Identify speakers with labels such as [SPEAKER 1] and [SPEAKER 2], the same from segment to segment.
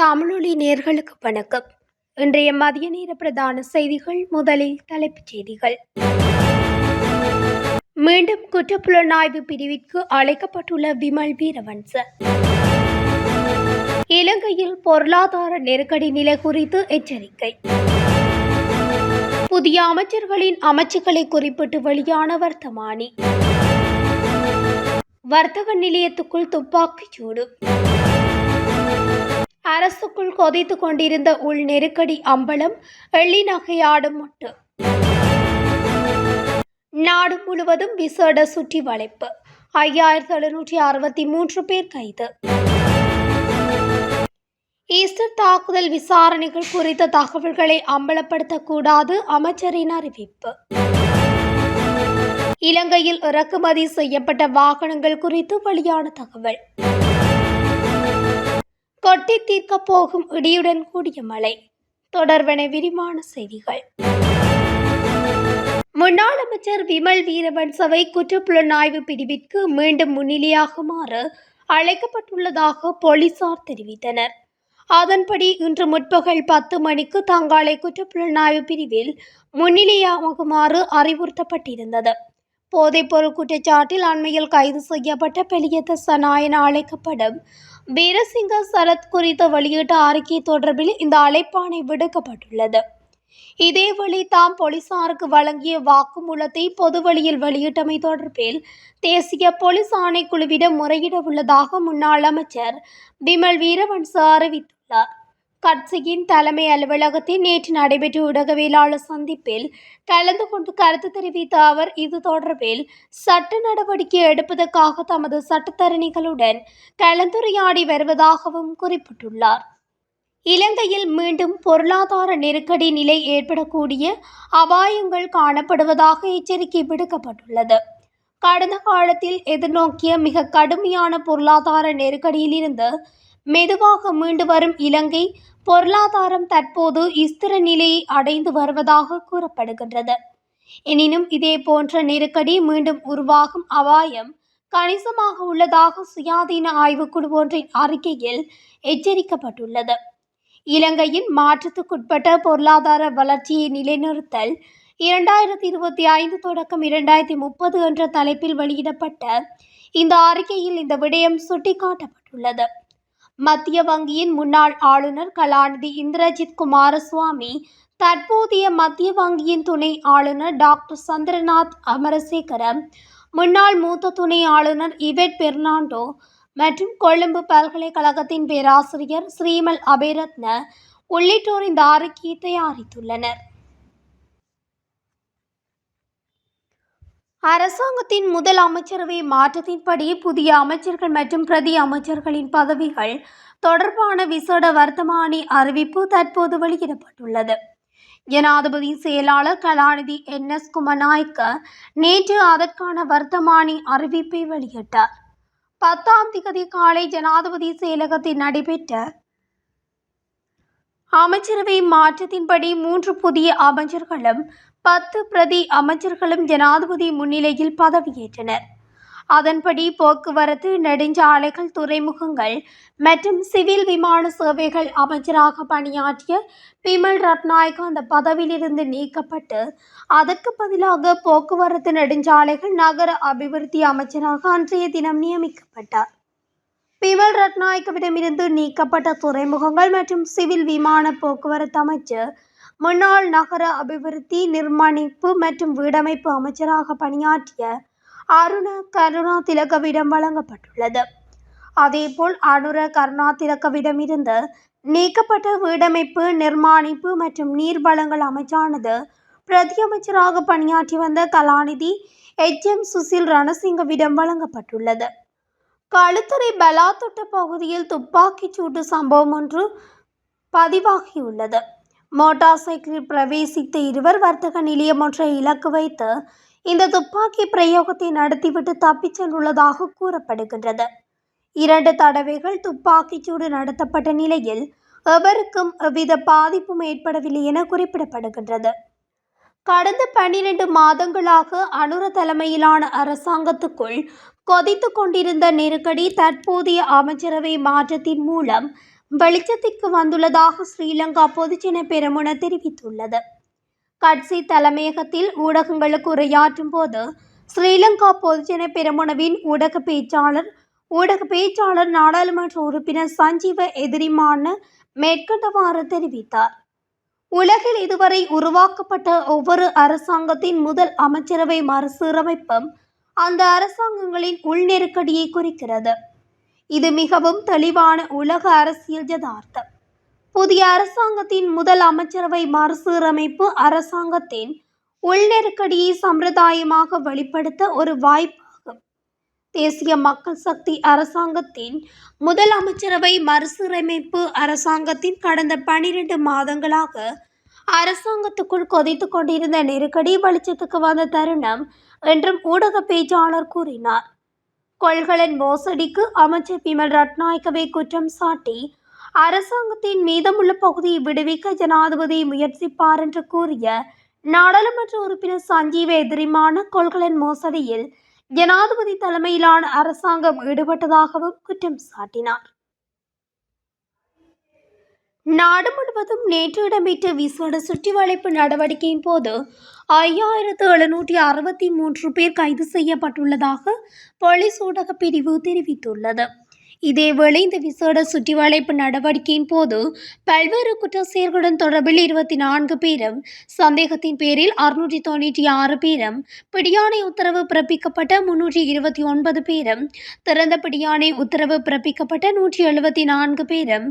[SPEAKER 1] தமிழொலி நேர்களுக்கு வணக்கம். இன்றைய மதிய நேர பிரதான செய்திகள் முதலில் தலைப்புச் செய்திகள். மீண்டும் குற்றப்புலனாய்வு பிரிவிற்கு அழைக்கப்பட்டுள்ள விமல் வீரவன்ச. இலங்கையில் பொருளாதார நெருக்கடி நிலை குறித்து எச்சரிக்கை. புதிய அமைச்சர்களின் அமைச்சுக்களை குறிப்பிட்டு வெளியான வர்த்தமானி. வர்த்தக நிலையத்துக்குள் துப்பாக்கிச் சூடு. அரசுக்குள் கொதித்து கொண்டிருந்த உள் நெருக்கடி அம்பலம் எள்ளி நகையாடும் மட்டு. நாடு முழுவதும் விசேட சுற்றி வளைப்பு. ஐயாயிரத்தி எழுநூற்றி அறுபத்தி மூன்று பேர் கைது. ஈஸ்டர் தாக்குதல் விசாரணைகள் குறித்த தகவல்களை அம்பலப்படுத்தக்கூடாது அமைச்சரின் அறிவிப்பு. இலங்கையில் இறக்குமதி செய்யப்பட்ட வாகனங்கள் குறித்து வெளியான தகவல். கொட்டி தீர்க்கப் போகும் இடியுடன் கூடிய மழை. தொடர்பன விரிவான செய்திகள். முன்னாள் அமைச்சர் விமல் வீரவன்சவை குற்றப்புலனாய்வு பிரிவிற்கு மீண்டும் முன்னிலையாகுமாறு அழைக்கப்பட்டுள்ளதாக போலீசார் தெரிவித்தனர். அதன்படி இன்று முற்பகல் பத்து மணிக்கு தங்களை குற்றப்புலனாய்வு பிரிவில் முன்னிலையாகுமாறு அறிவுறுத்தப்பட்டிருந்தது. போதைப்பொருள் குற்றச்சாட்டில் அண்மையில் கைது செய்யப்பட்ட பெலியத்த சனாயன அழைக்கப்படும் வீரசிங்க சரத் குறித்த வெளியிட்ட அறிக்கை தொடர்பில் இந்த அழைப்பாணை விடுக்கப்பட்டுள்ளது. இதேவேளை தாம் போலீசாருக்கு வழங்கிய வாக்குமூலத்தை பொதுவழியில் வெளியிட்டமை தொடர்பில் தேசிய போலீஸ் ஆணைக்குழுவிடம் முறையிட உள்ளதாக முன்னாள் அமைச்சர் பிமல் வீரவன்ச அறிவித்துள்ளார். கட்சியின் தலைமை அலுவலகத்தில் நேற்று நடைபெற்ற ஊடகவியலாளர் சந்திப்பில் கலந்து கொண்டு கருத்து தெரிவித்த அவர் இது தொடர்பில் சட்ட நடவடிக்கை எடுப்பதற்காக தமது சட்டத்தரணிகளுடன் கலந்துரையாடி வருவதாகவும் குறிப்பிட்டுள்ளார். இலங்கையில் மீண்டும் பொருளாதார நெருக்கடி நிலை ஏற்படக்கூடிய அபாயங்கள் காணப்படுவதாக எச்சரிக்கை விடுக்கப்பட்டுள்ளது. கடந்த காலத்தில் எதிர்நோக்கிய மிக கடுமையான பொருளாதார நெருக்கடியிலிருந்து மெதுவாக மீண்டு வரும் இலங்கை பொருளாதாரம் தற்போது ஸ்திர நிலையை அடைந்து வருவதாக கூறப்படுகின்றது. எனினும் இதே போன்ற நெருக்கடி மீண்டும் உருவாகும் அபாயம் கணிசமாக உள்ளதாக சுயாதீன ஆய்வுக்குழு ஒன்றின் அறிக்கையில் எச்சரிக்கப்பட்டுள்ளது. இலங்கையின் மாற்றத்துக்குட்பட்ட பொருளாதார வளர்ச்சியை நிலைநிறுத்தல் இரண்டாயிரத்தி இருபத்தி ஐந்து தொடக்கம் இரண்டாயிரத்தி முப்பது என்ற தலைப்பில் வெளியிடப்பட்ட இந்த அறிக்கையில் இந்த விடயம் சுட்டிக்காட்டப்பட்டுள்ளது. மத்திய வங்கியின் முன்னாள் ஆளுநர் கலாநிதி இந்திரஜித் குமாரசுவாமி தற்போதைய மத்திய வங்கியின் துணை ஆளுநர் டாக்டர் சந்திரநாத் அமரசேகரம் முன்னாள் மூத்த துணை ஆளுநர் இவெட் பெர்னாண்டோ மற்றும் கொழும்பு பல்கலைக்கழகத்தின் பேராசிரியர் ஸ்ரீமல் அபேரத்ன உள்ளிட்டோர் இந்த அறிக்கையை தயாரித்துள்ளனர். அரசாங்கத்தின் முதல் அமைச்சரவை மாற்றத்தின்படி புதிய அமைச்சர்கள் மற்றும் பிரதி அமைச்சர்களின் பதவிகள் தொடர்பான விசேட வர்த்தமானி அறிவிப்பு தற்போது வெளியிடப்பட்டுள்ளது. ஜனாதிபதி செயலாளர் கலாநிதி என். எஸ். குமநாயக்க நேற்று அதற்கான வர்த்தமானி அறிவிப்பை வெளியிட்டார். பத்தாம் திகதி காலை ஜனாதிபதி செயலகத்தில் நடைபெற்ற அமைச்சரவை மாற்றத்தின்படி மூன்று புதிய அமைச்சர்களும் பத்து பிரதி அமைச்சர்களும் ஜனாதிபதி முன்னிலையில் பதவியேற்றனர். அதன்படி போக்குவரத்து நெடுஞ்சாலைகள் துறைமுகங்கள் மற்றும் சிவில் விமான சேவைகள் அமைச்சராக பணியாற்றிய பிமல் ரத்நாயக் அந்த பதவியிலிருந்து நீக்கப்பட்டு அதற்கு பதிலாக போக்குவரத்து நெடுஞ்சாலைகள் நகர அபிவிருத்தி அமைச்சராக அன்றைய தினம் நியமிக்கப்பட்டார். பிமல் ரத்நாயக்கவிடமிருந்து நீக்கப்பட்ட துறைமுகங்கள் மற்றும் சிவில் விமான போக்குவரத்து அமைச்சர் முன்னாள் நகர அபிவிருத்தி நிர்மாணிப்பு மற்றும் வீடமைப்பு அமைச்சராக பணியாற்றிய அருண கருணா திலகவிடம் வழங்கப்பட்டுள்ளது. அதேபோல் அனுர கருணா திலகவிடமிருந்து நீக்கப்பட்ட வீடமைப்பு நிர்மாணிப்பு மற்றும் நீர்வளங்கள் அமைச்சானது பிரதியமைச்சராக பணியாற்றி வந்த கலாநிதி எச். எம். சுசில் ரணசிங்கவிடம் வழங்கப்பட்டுள்ளது. களுத்துறை பலாத்தொட்ட பகுதியில் துப்பாக்கிச் சூட்டு சம்பவம் ஒன்று பதிவாகியுள்ளது. மோட்டார் சைக்கிளில் பிரவேசித்த இருவர் வர்த்தக நிலையம் ஒன்றை இலக்கு வைத்து இந்த துப்பாக்கி பிரயோகத்தை நடத்திவிட்டு தப்பிச் சென்றுள்ளதாக கூறப்படுகின்றது. இரண்டு தடவைகள் துப்பாக்கிச்சூடு நடத்தப்பட்ட நிலையில் எவருக்கும் எவ்வித பாதிப்பும் ஏற்படவில்லை என குறிப்பிடப்படுகின்றது. கடந்த பன்னிரண்டு மாதங்களாக அனுர தலைமையிலான அரசாங்கத்துக்குள் கொதித்து கொண்டிருந்த நெருக்கடி தற்போதைய அமைச்சரவை மாற்றத்தின் மூலம் வெளிச்சத்திற்கு வந்துள்ளதாக ஸ்ரீலங்கா பொதுஜன பெருமுன தெரிவித்துள்ளது. கட்சி தலைமையகத்தில் ஊடகங்களுக்கு உரையாற்றும் போது ஸ்ரீலங்கா பொதுஜன பெருமுனவின் ஊடக பேச்சாளர் ஊடக பேச்சாளர் நாடாளுமன்ற உறுப்பினர் சஞ்சீவ எதிரிமான மேற்கண்டவாறு தெரிவித்தார். உலகில் இதுவரை உருவாக்கப்பட்ட ஒவ்வொரு அரசாங்கத்தின் முதல் அமைச்சரவை மறுசீரமைப்பும் அந்த அரசாங்கங்களின் உள் நெருக்கடியை குறிக்கிறது. இது மிகவும் தெளிவான உலக அரசியல் யதார்த்தம். புதிய அரசாங்கத்தின் முதல் அமைச்சரவை மறுசீரமைப்பு அரசாங்கத்தின் உள் நெருக்கடியை சம்பிரதாயமாக வெளிப்படுத்த ஒரு வாய்ப்பு தேசிய மக்கள் சக்தி அரசாங்கத்தின் முதல் அமைச்சரவை மறுசீரமைப்பு அரசாங்கத்தின் கடந்த பனிரெண்டு மாதங்களாக அரசாங்கத்துக்குள் கொதித்து கொண்டிருந்த நெருக்கடி வெளிச்சத்துக்கு வந்த தருணம் என்றும் ஊடக பேச்சாளர் கூறினார். கொள்கலன் மோசடிக்கு அமைச்சர் பிமல் ரட்நாயக்கவை குற்றம் சாட்டி அரசாங்கத்தின் மீதமுள்ள பகுதியை விடுவிக்க ஜனாதிபதி முயற்சிப்பார் என்று கூறிய நாடாளுமன்ற உறுப்பினர் சஞ்சீவ எதிரிமான கொள்கலன் மோசடியில் ஜனாதிபதி தலைமையிலான அரசாங்கம் ஈடுபட்டதாகவும் குற்றம் சாட்டினார். நாடு முழுவதும் நேற்று இடம்பெற்ற விசேட சுற்றி வளைப்பு நடவடிக்கையின் போது ஐயாயிரத்து எழுநூற்றி அறுபத்தி மூன்று பேர் கைது செய்யப்பட்டுள்ளதாக போலீஸ் ஊடகப் பிரிவு தெரிவித்துள்ளது. இதேவேளை இந்த விசேட சுற்றிவளைப்பு நடவடிக்கையின் போது பல்வேறு குற்ற செயல்களுடன் தொடர்பில் இருபத்தி நான்கு பேரும் சந்தேகத்தின் பேரில் அறுநூற்றி தொண்ணூற்றி ஆறு பேரும் பிடியாணை உத்தரவு பிறப்பிக்கப்பட்ட முன்னூற்றி இருபத்தி ஒன்பது பேரும் திறந்த பிடியாணை உத்தரவு பிறப்பிக்கப்பட்ட நூற்றி எழுபத்தி நான்கு பேரும்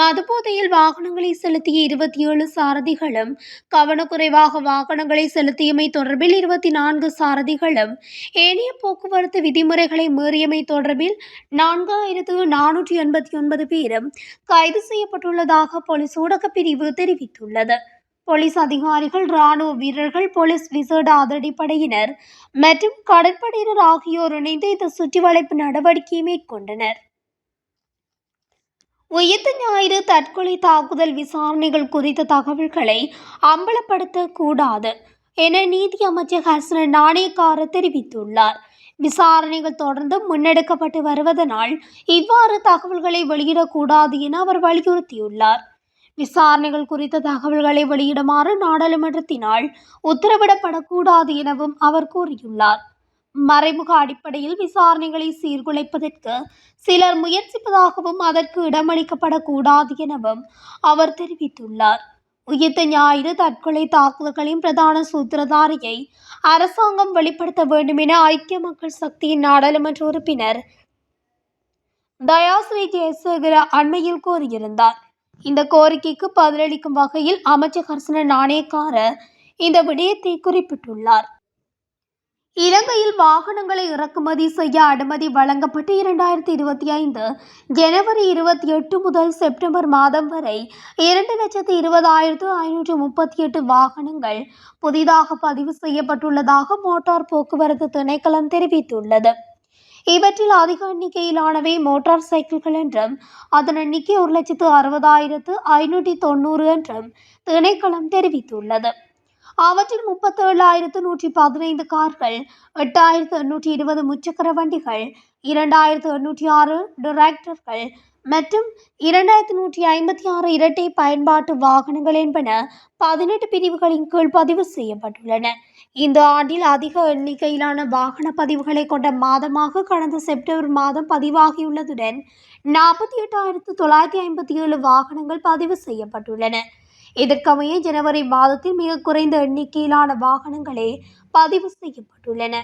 [SPEAKER 1] மதுபோதையில் வாகனங்களை செலுத்திய இருபத்தி ஏழு சாரதிகளும் கவனக்குறைவாக வாகனங்களை செலுத்தியமை தொடர்பில் இருபத்தி நான்கு சாரதிகளும் ஏனைய போக்குவரத்து விதிமுறைகளை மீறியமை தொடர்பில் நான்காயிரத்து நானூற்றி எண்பத்தி ஒன்பது பேரும் கைது செய்யப்பட்டுள்ளதாக போலீஸ் ஊடகப் பிரிவு தெரிவித்துள்ளது. போலீஸ் அதிகாரிகள் ராணுவ வீரர்கள் போலீஸ் விசேட அதிரடிப்படையினர் மற்றும் கடற்படையினர் ஆகியோர் இணைந்து இந்த சுற்றிவளைப்பு நடவடிக்கையை மேற்கொண்டனர். உயிர்த்த ஞாயிறு தற்கொலை தாக்குதல் விசாரணைகள் குறித்த தகவல்களை அம்பலப்படுத்தக்கூடாது என நீதி அமைச்சர் ஹசன நாணயக்கார தெரிவித்துள்ளார். விசாரணைகள் தொடர்ந்து முன்னெடுக்கப்பட்டு வருவதனால் இவ்வாறு தகவல்களை வெளியிடக்கூடாது என அவர் வலியுறுத்தியுள்ளார். விசாரணைகள் குறித்த தகவல்களை வெளியிடுமாறு நாடாளுமன்றத்தினால் உத்தரவிடப்படக்கூடாது எனவும் அவர் கூறியுள்ளார். மறைமுக அடிப்படையில் விசாரணைகளை சீர்குலைப்பதற்கு சிலர் முயற்சிப்பதாகவும் அதற்கு இடமளிக்கப்படக்கூடாது எனவும் அவர் தெரிவித்துள்ளார். உயிர்த்த ஞாயிறு தற்கொலை தாக்குதல்களின் பிரதான சூத்திரதாரியை அரசாங்கம் வெளிப்படுத்த வேண்டும் என ஐக்கிய மக்கள் சக்தியின் நாடாளுமன்ற உறுப்பினர் தயாஸ்ரீ ஜெயசேகர அண்மையில் கோரியிருந்தார் இந்த கோரிக்கைக்கு பதிலளிக்கும் வகையில் அமைச்சர் ஹர்சன நாணயக்கார இந்த விடயத்தை குறிப்பிட்டுள்ளார். இலங்கையில் வாகனங்களை இறக்குமதி செய்ய அனுமதி வழங்கப்பட்டு இரண்டாயிரத்தி இருபத்தி ஐந்து ஜனவரி இருபத்தி எட்டு முதல் செப்டம்பர் மாதம் வரை இரண்டு லட்சத்து இருபதாயிரத்து ஐநூற்று முப்பத்தி எட்டு வாகனங்கள் புதிதாக பதிவு செய்யப்பட்டுள்ளதாக மோட்டார் போக்குவரத்து திணைக்களம் தெரிவித்துள்ளது. இவற்றில் அதிக எண்ணிக்கையிலானவை மோட்டார் சைக்கிள்கள் என்றும் அதன் எண்ணிக்கை ஒரு லட்சத்து அறுபதாயிரத்து ஐநூற்றி தொண்ணூறு என்றும் திணைக்களம் தெரிவித்துள்ளது. அவற்றில் முப்பத்தேழாயிரத்து நூற்றி பதினைந்து கார்கள் எட்டாயிரத்து எண்ணூற்றி இருபது முச்சக்கர வண்டிகள் இரண்டாயிரத்து எண்ணூற்றி ஆறு டிராக்டர்கள் மற்றும் இரண்டாயிரத்து நூற்றி ஐம்பத்தி ஆறு இரட்டை பயன்பாட்டு வாகனங்கள் என்பன பதினெட்டு பிரிவுகளின் கீழ் பதிவு செய்யப்பட்டுள்ளன. இந்த ஆண்டில் அதிக எண்ணிக்கையிலான வாகன பதிவுகளை கொண்ட மாதமாக கடந்த செப்டம்பர் மாதம் பதிவாகியுள்ளதுடன் நாற்பத்தி எட்டாயிரத்து தொள்ளாயிரத்தி ஐம்பத்தி ஏழு வாகனங்கள் பதிவு செய்யப்பட்டுள்ளன. இதற்கமைய ஜனவரி மாதத்தில் மிக குறைந்த எண்ணிக்கையிலான வாகனங்களே பதிவு செய்யப்பட்டுள்ளன.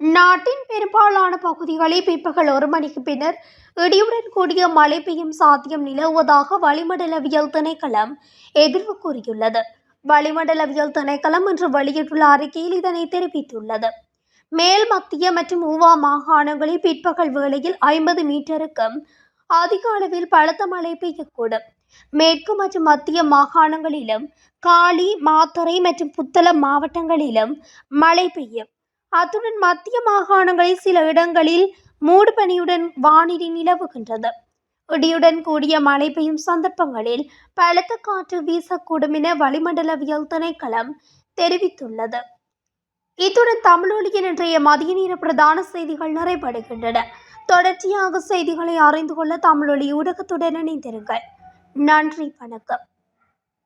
[SPEAKER 1] நாட்டின் பெரும்பாலான பகுதிகளில் பிற்பகல் ஒரு மணிக்கு பின்னர் இடியுடன் கூடிய மழை பெய்யும் சாத்தியம் நிலவுவதாக வளிமண்டலவியல் திணைக்களம் எதிர்வு கூறியுள்ளது. வளிமண்டலவியல் திணைக்களம் இன்று வெளியிட்டுள்ள அறிக்கையில் இதனை தெரிவித்துள்ளது. மேல் மத்திய மற்றும் ஊவா மாகாணங்களில் பிற்பகல் வேளையில் ஐம்பது மீட்டருக்கும் அதிக அளவில் பலத்த மழை பெய்யக்கூடும். மேற்கு மற்றும் மத்திய மாகாணங்களிலும் காலி மாத்தறை மற்றும் புத்தளம் மாவட்டங்களிலும் மழை பெய்யும். அத்துடன் மத்திய மாகாணங்களில் சில இடங்களில் மூடுபனியுடன் வானிலை நிலவுகின்றது. இடியுடன் கூடிய மழை பெய்யும் சந்தர்ப்பங்களில் பலத்த காற்று வீசக்கூடும் என வளிமண்டலவியல் திணைக்களம் தெரிவித்துள்ளது. இத்துடன் தமிழொலியின் இன்றைய மதிய நேர பிரதான செய்திகள் நிறைவடைகின்றன. தொடர்ச்சியாக செய்திகளை அறிந்து கொள்ள தமிழொலி ஊடகத்துடன் இணைந்திருங்கள். நன்றி வணக்கம்.